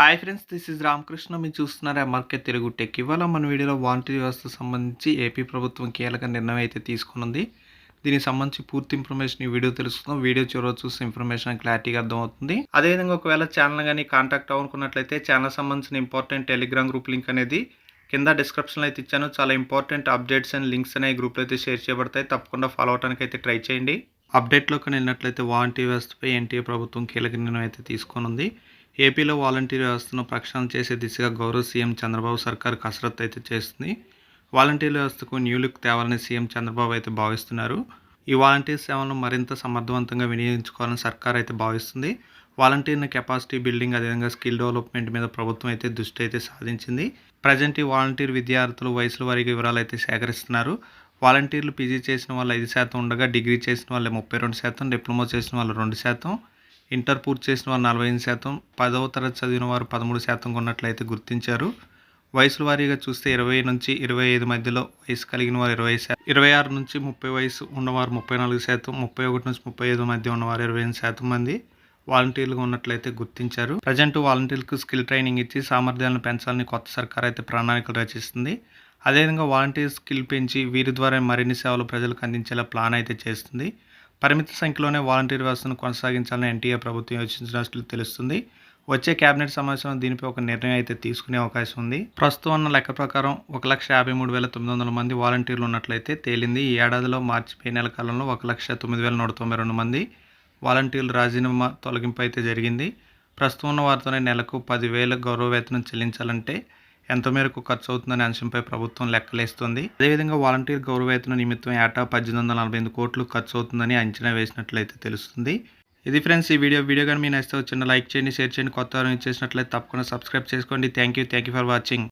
Hi friends this is Ramakrishna మీరు చూస్తున్నారు MRK Telugu tech ఇవాళ మన వీడియోలో వాలంటీర్ వ్యవస్థకు సంబంధించి ఏపీ ప్రభుత్వం కీలక నిర్ణయం అయితే తీసుకున్నది దీనికి సంబంధించి పూర్తి ఇన్ఫర్మేషన్ ఈ వీడియో తెలుసుకుందాం. వీడియో చివరి చూసి ఇన్ఫర్మేషన్ క్లారిటీగా అర్థమవుతుంది. అదేవిధంగా ఒకవేళ ఛానల్ కానీ కాంటాక్ట్ అవ్వనుకున్నట్లయితే ఛానల్ సంబంధించిన ఇంపార్టెంట్ టెలిగ్రామ్ గ్రూప్ లింక్ అనేది కింద డిస్క్రిప్షన్లో అయితే ఇచ్చాను. చాలా ఇంపార్టెంట్ అప్డేట్స్ అండ్ లింక్స్ అనే గ్రూప్లో అయితే షేర్ చేయబడతాయి. తప్పకుండా ఫాలో అవడానికి అయితే ట్రై చేయండి. అప్డేట్లోకి వెళ్ళినట్లయితే వాలంటీర్ వ్యవస్థపై ఎన్టీఏ ప్రభుత్వం కీలక నిర్ణయం అయితే తీసుకునుంది. ఏపీలో వాలంటీర్ వ్యవస్థను ప్రక్షాళన చేసే దిశగా గౌరవ సీఎం చంద్రబాబు సర్కార్ కసరత్తు అయితే చేస్తుంది. వాలంటీర్ వ్యవస్థకు న్యూ లుక్ తేవాలని సీఎం చంద్రబాబు అయితే భావిస్తున్నారు. ఈ వాలంటీర్ సేవలను మరింత సమర్థవంతంగా వినియోగించుకోవాలని సర్కార్ అయితే భావిస్తుంది. వాలంటీర్ల కెపాసిటీ బిల్డింగ్ అదేవిధంగా స్కిల్ డెవలప్మెంట్ మీద ప్రభుత్వం అయితే దృష్టి అయితే సాధించింది. ప్రజెంట్ ఈ వాలంటీర్ విద్యార్థులు వయసుల వారికి వివరాలు అయితే సేకరిస్తున్నారు. వాలంటీర్లు పీజీ చేసిన వాళ్ళు ఐదు శాతం ఉండగా డిగ్రీ చేసిన వాళ్ళు ముప్పై రెండు శాతం డిప్లొమా చేసిన వాళ్ళు రెండు శాతం. ఇంటర్ పూర్తి చేసిన వారు నలభై ఐదు శాతం పదవ తరగతి చదివిన వారు పదమూడు శాతం ఉన్నట్లయితే గుర్తించారు. వయసుల వారీగా చూస్తే ఇరవై నుంచి ఇరవై ఐదు మధ్యలో వయసు కలిగిన వారు ఇరవై శాతం ఇరవై ఆరు నుంచి ముప్పై వయసు ఉన్నవారు ముప్పై నాలుగు శాతం ముప్పై ఒకటి నుంచి ముప్పై ఐదు మధ్య ఉన్నవారు ఇరవై ఎనిమిది శాతం మంది వాలంటీర్లుగా ఉన్నట్లయితే గుర్తించారు. ప్రజెంట్ వాలంటీర్లకు స్కిల్ ట్రైనింగ్ ఇచ్చి సామర్థ్యాలను పెంచాలని కొత్త సర్కార్ అయితే ప్రణాళికలు రచిస్తుంది. అదేవిధంగా వాలంటీర్ స్కిల్ పెంచి వీరి ద్వారా మరిన్ని సేవలు ప్రజలకు అందించేలా ప్లాన్ అయితే చేస్తుంది. పరిమిత సంఖ్యలోనే వాలంటీర్ వ్యవస్థను కొనసాగించాలని ఎన్టీఏ ప్రభుత్వం యోచించినట్లు తెలుస్తుంది. వచ్చే కేబినెట్ సమావేశంలో దీనిపై ఒక నిర్ణయం అయితే తీసుకునే అవకాశం ఉంది. ప్రస్తుతం ఉన్న లెక్క ప్రకారం ఒక లక్ష యాభై మూడు వేల తొమ్మిది వందల మంది వాలంటీర్లు ఉన్నట్లయితే తేలింది. ఈ ఏడాదిలో మార్చి మే నెల కాలంలో ఒక లక్ష తొమ్మిది వేల నూట తొంభై రెండు మంది వాలంటీర్లు రాజీనామా తొలగింపు అయితే జరిగింది. ప్రస్తుతం ఉన్న వారితోనే నెలకు పదివేల గౌరవ వేతనం చెల్లించాలంటే ఎంత మేరకు ఖర్చు అవుతుందనే అంశంపై ప్రభుత్వం లెక్కలేస్తుంది. అదేవిధంగా వాలంటీర్ గౌరవేతన నిమిత్తం ఏటా పద్దెనిమిది వందల నలభై ఎనిమిది కోట్లు ఖర్చు అవుతుందని అంచనా వేసినట్లయితే తెలుస్తుంది. ఇది ఫ్రెండ్స్ ఈ వీడియో. వీడియో కానీ మీ నచ్చితే వచ్చిన లైక్ చేయండి షేర్ చేయండి కొత్త వారిని చేసినట్లయితే తప్పకుండా సబ్స్క్రైబ్ చేసుకోండి. Thank you. Thank you for watching.